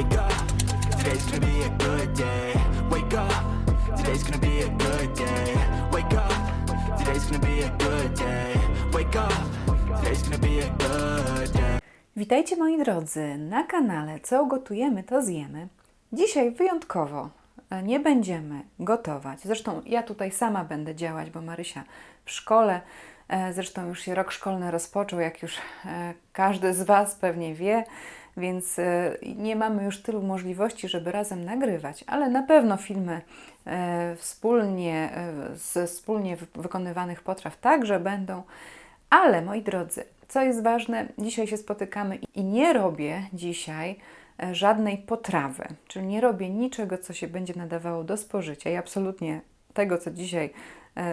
Wake up, today's gonna be a good day. Wake up, today's gonna be a good day. Wake up, today's gonna be a good day. Wake up, today's gonna be a good day. Witajcie moi drodzy na kanale Co gotujemy, to zjemy. Dzisiaj wyjątkowo e, nie będziemy gotować. Zresztą ja tutaj sama będę działać, bo Marysia w szkole. e, Zresztą już się rok szkolny rozpoczął, jak już e, każdy z Was pewnie wie, więc e, nie mamy już tylu możliwości, żeby razem nagrywać, ale na pewno filmy e, wspólnie, e, z wspólnie wy- wykonywanych potraw także będą. Ale moi drodzy, co jest ważne, dzisiaj się spotykamy i nie robię dzisiaj e, żadnej potrawy, czyli nie robię niczego, co się będzie nadawało do spożycia i absolutnie tego, co dzisiaj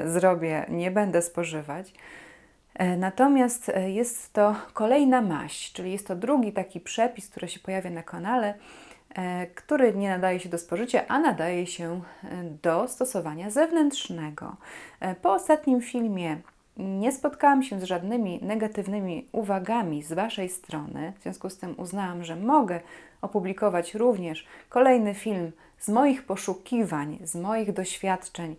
zrobię, nie będę spożywać. E, Natomiast e, jest to kolejna maść, czyli jest to drugi taki przepis, który się pojawia na kanale, e, który nie nadaje się do spożycia, a nadaje się do stosowania zewnętrznego. Po ostatnim filmie nie spotkałam się z żadnymi negatywnymi uwagami z Waszej strony, w związku z tym uznałam, że mogę opublikować również kolejny film z moich poszukiwań, z moich doświadczeń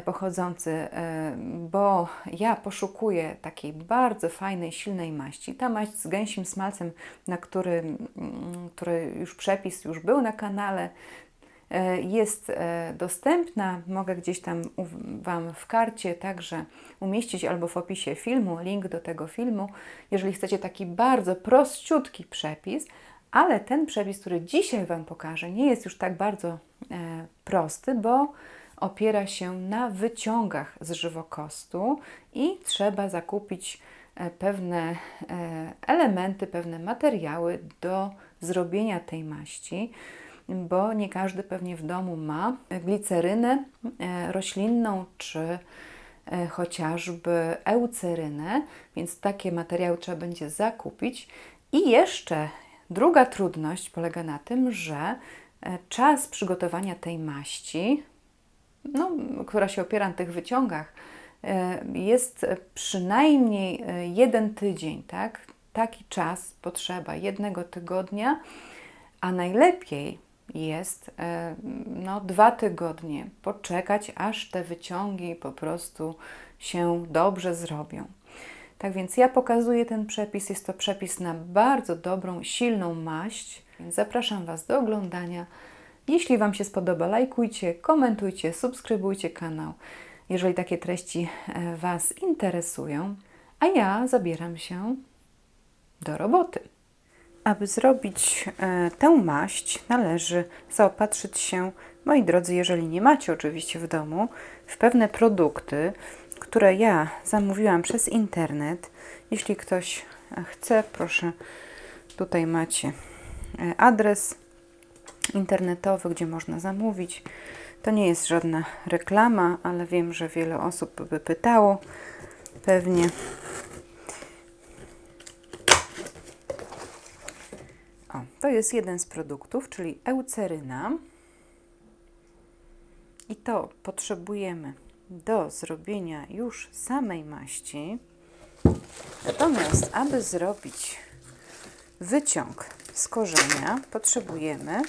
pochodzący, e, bo ja poszukuję takiej bardzo fajnej, silnej maści. Ta maść z gęsim smalcem, na którym, mm, który już przepis już był na kanale, e, jest e, dostępna. Mogę gdzieś tam Wam w karcie także umieścić albo w opisie filmu link do tego filmu, jeżeli chcecie taki bardzo prościutki przepis, ale ten przepis, który dzisiaj Wam pokażę, nie jest już tak bardzo e, prosty, bo opiera się na wyciągach z żywokostu i trzeba zakupić e, pewne e, elementy, pewne materiały do zrobienia tej maści, bo nie każdy pewnie w domu ma glicerynę e, roślinną czy chociażby eucerynę, więc takie materiały trzeba będzie zakupić. I jeszcze druga trudność polega na tym, że czas przygotowania tej maści, no, która się opiera na tych wyciągach, e, jest przynajmniej e, jeden tydzień, tak? Taki czas potrzeba jednego tygodnia, a najlepiej jest e, no, dwa tygodnie poczekać, aż te wyciągi po prostu się dobrze zrobią. Tak więc ja pokazuję ten przepis. Jest to przepis na bardzo dobrą, silną maść. Zapraszam Was do oglądania. Jeśli Wam się spodoba, lajkujcie, komentujcie, subskrybujcie kanał, jeżeli takie treści e, Was interesują. A ja zabieram się do roboty. Aby zrobić e, tę maść, należy zaopatrzyć się, moi drodzy, jeżeli nie macie oczywiście w domu, w pewne produkty, które ja zamówiłam przez internet. Jeśli ktoś e, chce, proszę, tutaj macie adres internetowy, gdzie można zamówić. To nie jest żadna reklama, ale wiem, że wiele osób by pytało pewnie. O, to jest jeden z produktów, czyli euceryna. I to potrzebujemy do zrobienia już samej maści. Natomiast, aby zrobić wyciąg z korzenia, potrzebujemy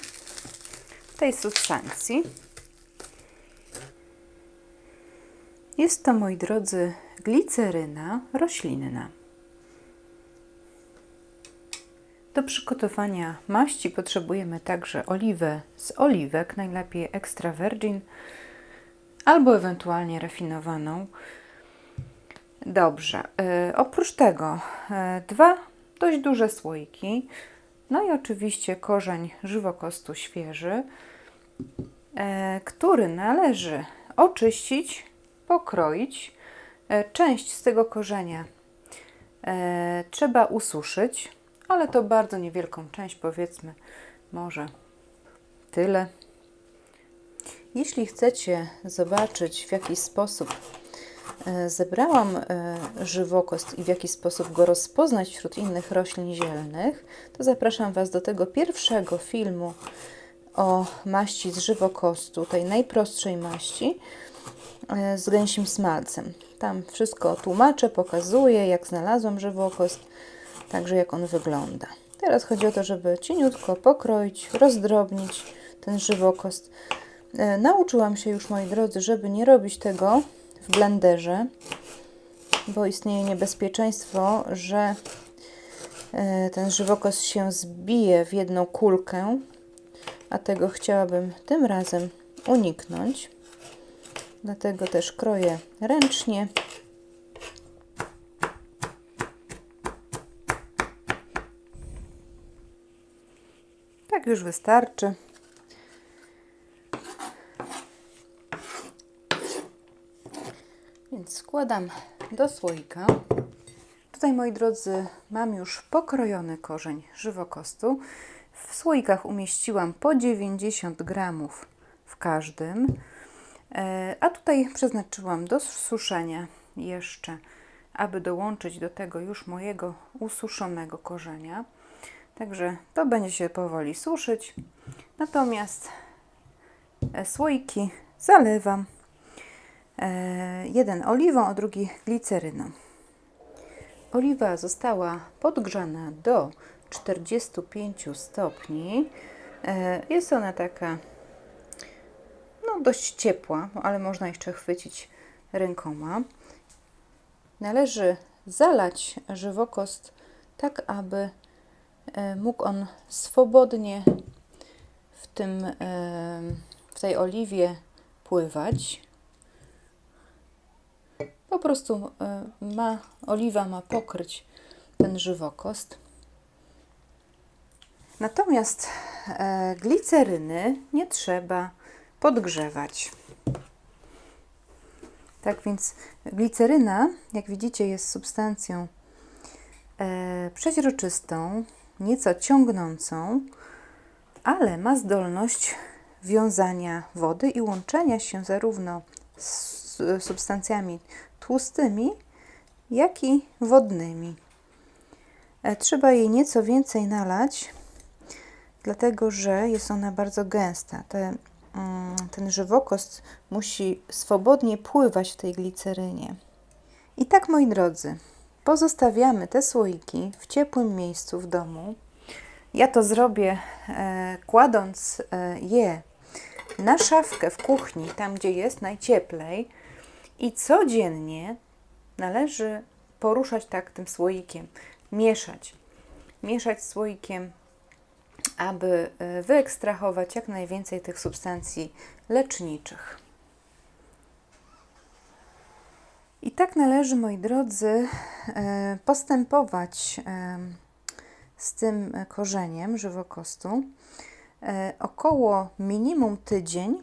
tej substancji. Jest to, moi drodzy, gliceryna roślinna. Do przygotowania maści potrzebujemy także oliwę z oliwek, najlepiej extra virgin albo ewentualnie rafinowaną. Dobrze. y, oprócz tego y, dwa dość duże słoiki, no i oczywiście korzeń żywokostu świeży, e, który należy oczyścić, pokroić. E, część z tego korzenia e, trzeba ususzyć, ale to bardzo niewielką część, powiedzmy, może tyle. Jeśli chcecie zobaczyć, w jaki sposób zebrałam e, żywokost i w jaki sposób go rozpoznać wśród innych roślin zielnych, to zapraszam Was do tego pierwszego filmu o maści z żywokostu, tej najprostszej maści e, z gęsim smalcem. Tam wszystko tłumaczę, pokazuję, jak znalazłam żywokost, także jak on wygląda. Teraz chodzi o to, żeby cieniutko pokroić, rozdrobnić ten żywokost. E, nauczyłam się już, moi drodzy, żeby nie robić tego w blenderze, bo istnieje niebezpieczeństwo, że e, ten żywokost się zbije w jedną kulkę, a tego chciałabym tym razem uniknąć. Dlatego też kroję ręcznie. Tak już wystarczy. Więc składam do słoika. Tutaj, moi drodzy, mam już pokrojony korzeń żywokostu. W słoikach umieściłam po 90 gramów w każdym. E, A tutaj przeznaczyłam do suszenia jeszcze, aby dołączyć do tego już mojego ususzonego korzenia. Także to będzie się powoli suszyć. Natomiast e, słoiki zalewam. E, Jeden oliwą, a drugi gliceryną. Oliwa została podgrzana do 45 stopni. E, Jest ona taka no, dość ciepła, ale można jeszcze chwycić rękoma. Należy zalać żywokost tak, aby e, mógł on swobodnie w, tym, w tej oliwie pływać. Po prostu e, ma, oliwa ma pokryć ten żywokost. Natomiast e, gliceryny nie trzeba podgrzewać. Tak więc gliceryna, jak widzicie, jest substancją e, przeźroczystą, nieco ciągnącą, ale ma zdolność wiązania wody i łączenia się zarówno z substancjami tłustymi, jak i wodnymi. E, Trzeba jej nieco więcej nalać, dlatego że jest ona bardzo gęsta. Te, mm, ten żywokost musi swobodnie pływać w tej glicerynie. I tak, moi drodzy, pozostawiamy te słoiki w ciepłym miejscu w domu. Ja to zrobię e, kładąc e, je na szafkę w kuchni, tam gdzie jest najcieplej, i codziennie należy poruszać tak tym słoikiem, mieszać. Mieszać słoikiem, aby e, wyekstrahować jak najwięcej tych substancji leczniczych. I tak należy, moi drodzy, e, postępować e, z tym korzeniem żywokostu około minimum tydzień,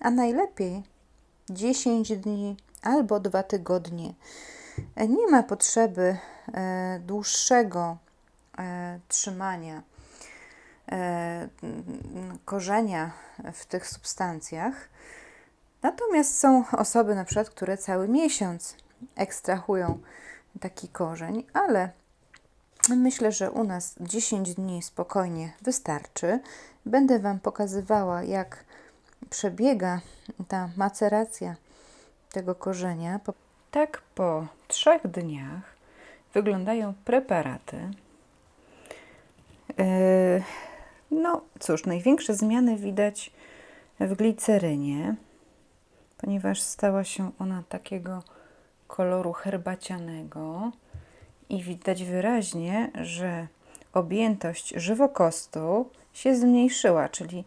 a najlepiej 10 dni albo 2 tygodnie. Nie ma potrzeby e, dłuższego e, trzymania e, korzenia w tych substancjach. Natomiast są osoby, na przykład, które cały miesiąc ekstrahują taki korzeń, ale myślę, że u nas 10 dni spokojnie wystarczy. Będę Wam pokazywała, jak przebiega ta maceracja tego korzenia. Tak po trzech dniach wyglądają preparaty. Yy, No cóż, największe zmiany widać w glicerynie, ponieważ stała się ona takiego koloru herbacianego i widać wyraźnie, że objętość żywokostu się zmniejszyła, czyli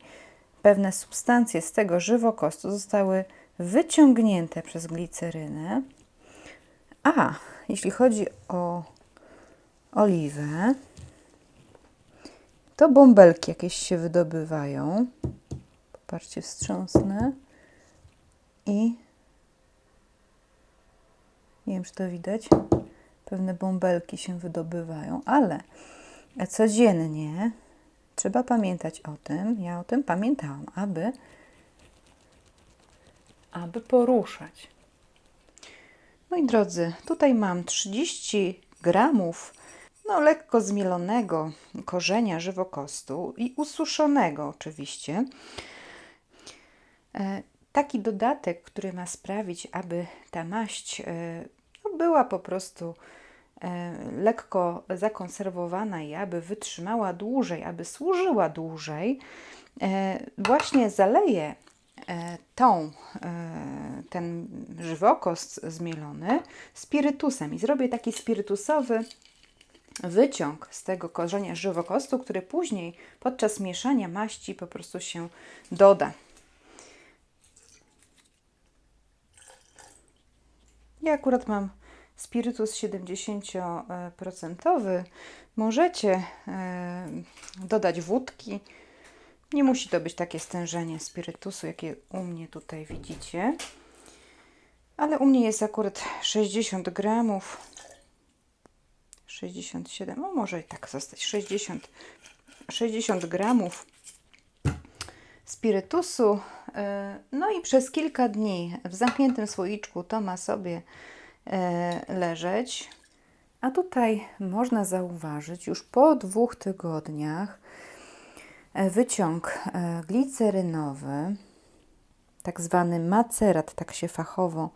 pewne substancje z tego żywokostu zostały wyciągnięte przez glicerynę. A jeśli chodzi o oliwę, to bąbelki jakieś się wydobywają. Popatrzcie, wstrząsnę. I nie wiem, czy to widać. Pewne bąbelki się wydobywają, ale codziennie trzeba pamiętać o tym, ja o tym pamiętałam, aby, aby poruszać. Moi drodzy, tutaj mam 30 gramów no, lekko zmielonego korzenia żywokostu i ususzonego oczywiście. E, Taki dodatek, który ma sprawić, aby ta maść e, no, była po prostu lekko zakonserwowana i aby wytrzymała dłużej, aby służyła dłużej, e, właśnie zaleję e, tą, e, ten żywokost zmielony spirytusem i zrobię taki spirytusowy wyciąg z tego korzenia żywokostu, który później podczas mieszania maści po prostu się doda. Ja akurat mam spirytus 70%. Możecie e, dodać wódki. Nie musi to być takie stężenie spirytusu, jakie u mnie tutaj widzicie. Ale u mnie jest akurat 60 gramów. 67, no może i tak zostać. 60, 60 gramów spirytusu. e, No i przez kilka dni w zamkniętym słoiczku to ma sobie leżeć. A tutaj można zauważyć już po dwóch tygodniach e, wyciąg e, glicerynowy, tak zwany macerat, tak się fachowo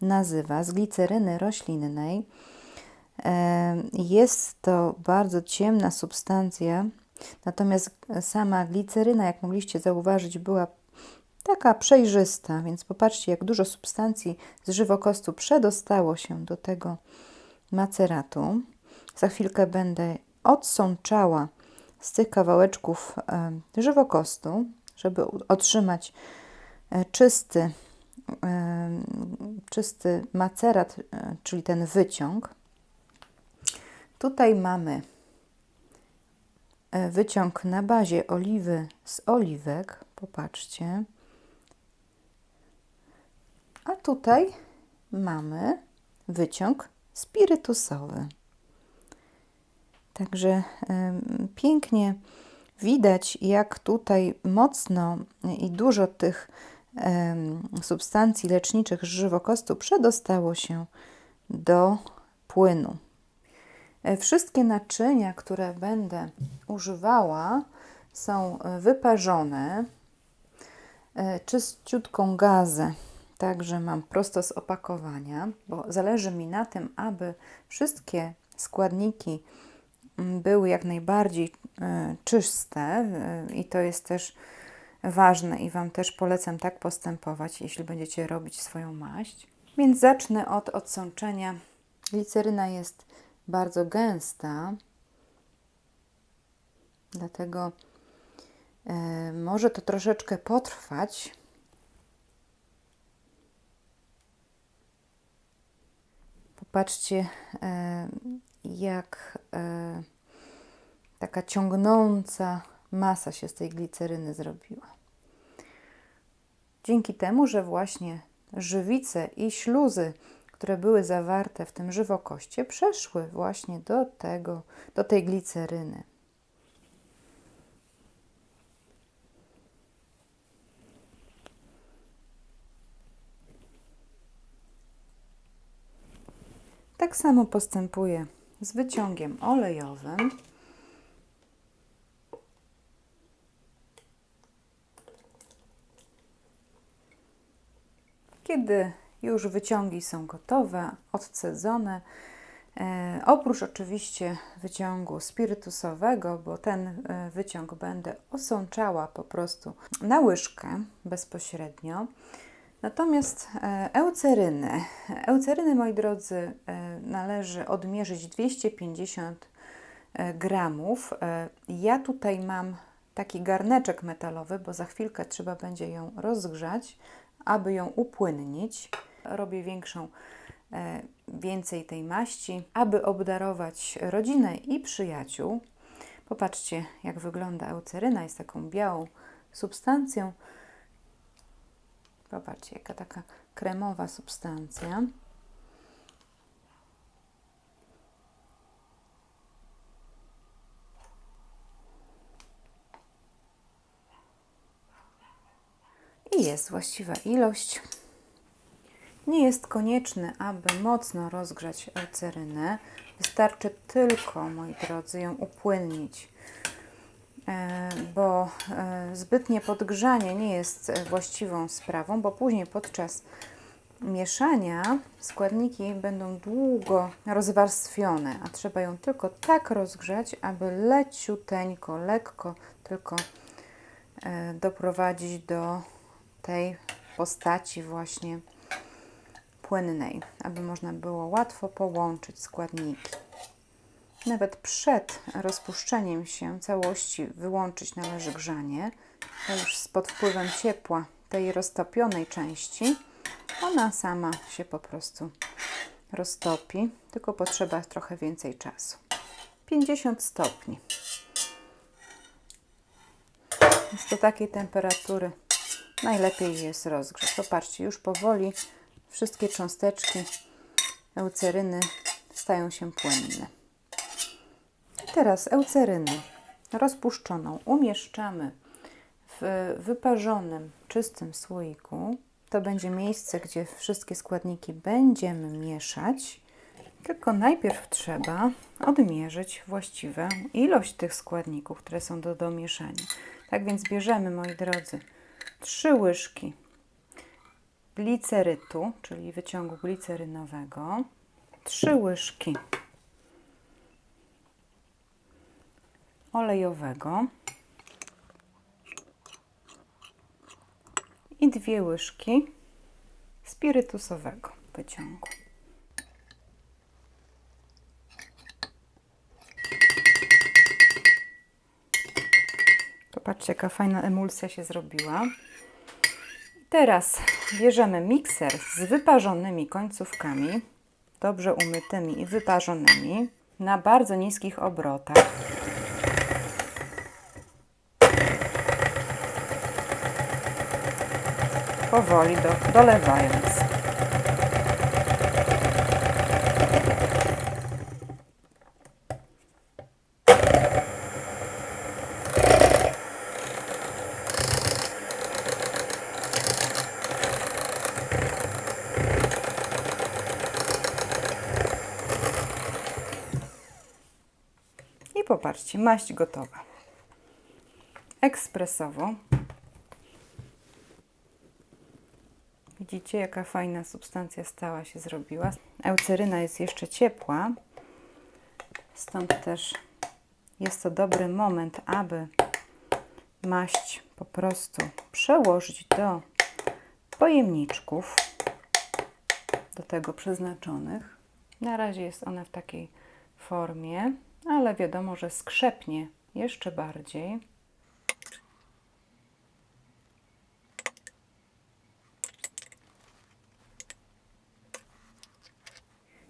nazywa, z gliceryny roślinnej. E, Jest to bardzo ciemna substancja, natomiast sama gliceryna, jak mogliście zauważyć, była taka przejrzysta, więc popatrzcie, jak dużo substancji z żywokostu przedostało się do tego maceratu. Za chwilkę będę odsączała z tych kawałeczków e, żywokostu, żeby otrzymać e, czysty, e, czysty macerat, czyli ten wyciąg. Tutaj mamy wyciąg na bazie oliwy z oliwek. Popatrzcie. Tutaj mamy wyciąg spirytusowy. Także em, pięknie widać, jak tutaj mocno i dużo tych em, substancji leczniczych z żywokostu przedostało się do płynu. E, Wszystkie naczynia, które będę używała, są e, wyparzone e, czyściutką gazę. Także mam prosto z opakowania, bo zależy mi na tym, aby wszystkie składniki mm, były jak najbardziej e, czyste e, i to jest też ważne i Wam też polecam tak postępować, jeśli będziecie robić swoją maść. Więc zacznę od odsączenia. Gliceryna jest bardzo gęsta, dlatego e, może to troszeczkę potrwać. Popatrzcie, e, jak e, taka ciągnąca masa się z tej gliceryny zrobiła. Dzięki temu, że właśnie żywice i śluzy, które były zawarte w tym żywokoście, przeszły właśnie do tego, do tej gliceryny. Tak samo postępuję z wyciągiem olejowym. Kiedy już wyciągi są gotowe, odcedzone, e, oprócz oczywiście wyciągu spirytusowego, bo ten e, wyciąg będę osączała po prostu na łyżkę bezpośrednio. Natomiast e, euceryny, euceryny moi drodzy, e, należy odmierzyć 250 e, gramów. Ja tutaj mam taki garneczek metalowy, bo za chwilkę trzeba będzie ją rozgrzać, aby ją upłynnić. Robię większą, więcej tej maści, aby obdarować rodzinę i przyjaciół. Popatrzcie, jak wygląda euceryna. Jest taką białą substancją. Popatrzcie, jaka taka kremowa substancja. I jest właściwa ilość. Nie jest konieczne, aby mocno rozgrzać eucerynę. Wystarczy tylko, moi drodzy, ją upłynnić, bo e, zbytnie podgrzanie nie jest e, właściwą sprawą, bo później podczas mieszania składniki będą długo rozwarstwione, a trzeba ją tylko tak rozgrzać, aby leciuteńko, lekko tylko e, doprowadzić do tej postaci właśnie płynnej, aby można było łatwo połączyć składniki. Nawet przed rozpuszczeniem się całości wyłączyć należy grzanie, a już pod wpływem ciepła tej roztopionej części ona sama się po prostu roztopi, tylko potrzeba trochę więcej czasu. 50 stopni. Więc do takiej temperatury najlepiej jest rozgrzać. Popatrzcie, już powoli wszystkie cząsteczki euceryny stają się płynne. Teraz eucerynę rozpuszczoną umieszczamy w wyparzonym, czystym słoiku. To będzie miejsce, gdzie wszystkie składniki będziemy mieszać. Tylko najpierw trzeba odmierzyć właściwą ilość tych składników, które są do domieszania. Tak więc bierzemy, moi drodzy, trzy łyżki glicerytu, czyli wyciągu glicerynowego, trzy łyżki olejowego i dwie łyżki spirytusowego wyciągu. Popatrzcie, jaka fajna emulsja się zrobiła. Teraz bierzemy mikser z wyparzonymi końcówkami, dobrze umytymi i wyparzonymi, na bardzo niskich obrotach. Powoli do, dolewając. I popatrzcie, maść gotowa. Ekspresowo. Widzicie, jaka fajna substancja stała się zrobiła. Euceryna jest jeszcze ciepła, stąd też jest to dobry moment, aby maść po prostu przełożyć do pojemniczków, do tego przeznaczonych. Na razie jest ona w takiej formie, ale wiadomo, że skrzepnie jeszcze bardziej.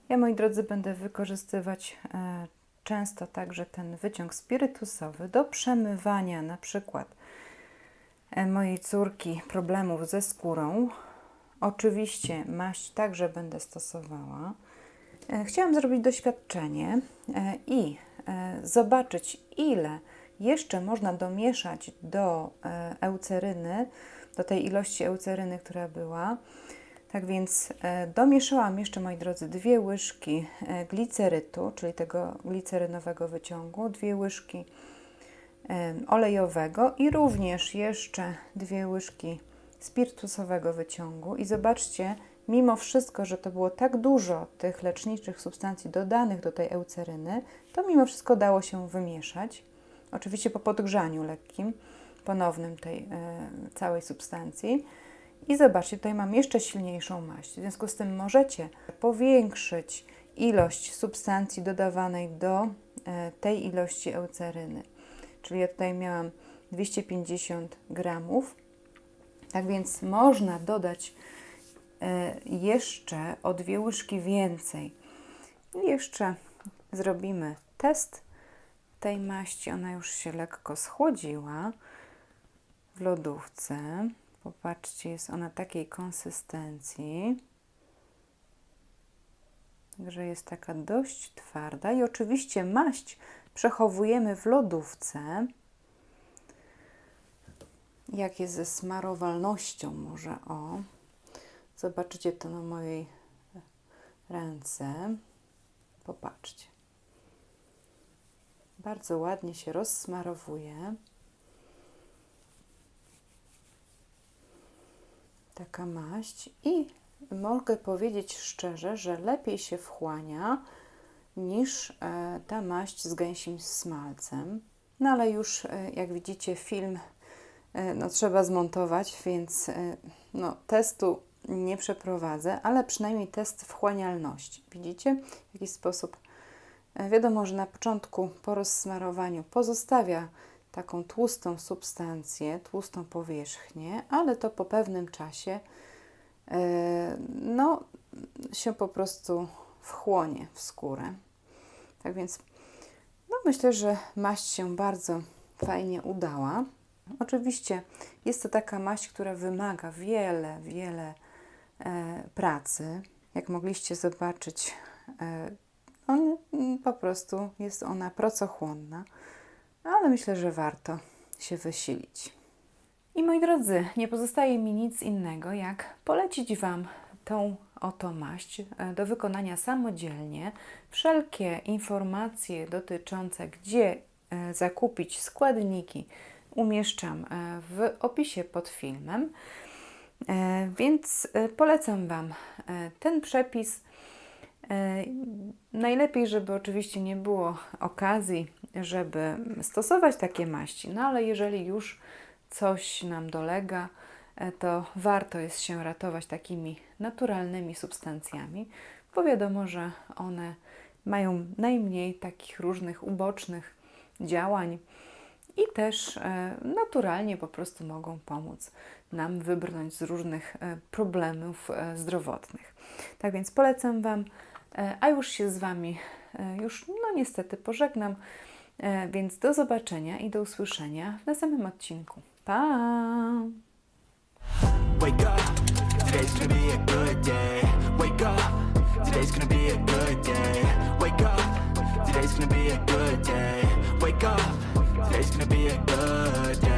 Ja, moi drodzy, będę wykorzystywać e, często także ten wyciąg spirytusowy do przemywania na przykład e, mojej córki problemów ze skórą. Oczywiście maść także będę stosowała. E, Chciałam zrobić doświadczenie i zobaczyć, ile jeszcze można domieszać do euceryny, do tej ilości euceryny, która była. Tak więc e, domieszałam jeszcze, moi drodzy, dwie łyżki e, glicerytu, czyli tego glicerynowego wyciągu, dwie łyżki e, olejowego i również jeszcze dwie łyżki spirytusowego wyciągu. I zobaczcie, mimo wszystko, że to było tak dużo tych leczniczych substancji dodanych do tej euceryny, to mimo wszystko dało się wymieszać. Oczywiście po podgrzaniu lekkim, ponownym tej całej substancji. I zobaczcie, tutaj mam jeszcze silniejszą maść. W związku z tym możecie powiększyć ilość substancji dodawanej do e, tej ilości euceryny. Czyli ja tutaj miałam 250 gramów. Tak więc można dodać e, jeszcze o dwie łyżki więcej. I jeszcze zrobimy test tej maści. Ona już się lekko schłodziła w lodówce. Popatrzcie, jest ona takiej konsystencji. Także jest taka dość twarda. I oczywiście maść przechowujemy w lodówce. Jak jest ze smarowalnością, może o. Zobaczycie to na mojej ręce. Popatrzcie. Bardzo ładnie się rozsmarowuje. Taka maść i mogę powiedzieć szczerze, że lepiej się wchłania niż e, ta maść z gęsim smalcem. No ale już, e, jak widzicie, film e, no, trzeba zmontować, więc no, testu nie przeprowadzę, ale przynajmniej test wchłanialności. Widzicie, w jaki sposób Wiadomo, że na początku po rozsmarowaniu pozostawia taką tłustą substancję, tłustą powierzchnię, ale to po pewnym czasie e, no, się po prostu wchłonie w skórę. Tak więc no, myślę, że maść się bardzo fajnie udała. Oczywiście jest to taka maść, która wymaga wiele, wiele e, pracy. Jak mogliście zobaczyć, e, on, po prostu jest ona pracochłonna, ale myślę, że warto się wysilić. I moi drodzy, nie pozostaje mi nic innego, jak polecić Wam tą oto maść e, do wykonania samodzielnie. Wszelkie informacje dotyczące, gdzie e, zakupić składniki, umieszczam e, w opisie pod filmem. Więc polecam Wam ten przepis. E, Najlepiej, żeby oczywiście nie było okazji, żeby stosować takie maści, no ale jeżeli już coś nam dolega, e, to warto jest się ratować takimi naturalnymi substancjami, bo wiadomo, że one mają najmniej takich różnych ubocznych działań i też e, naturalnie po prostu mogą pomóc nam wybrnąć z różnych problemów zdrowotnych. Tak więc polecam Wam, a już się z Wami e, już no niestety pożegnam, e, więc do zobaczenia i do usłyszenia w następnym odcinku. Pa! Today's gonna be a good day. Wake up, today's gonna be a good day.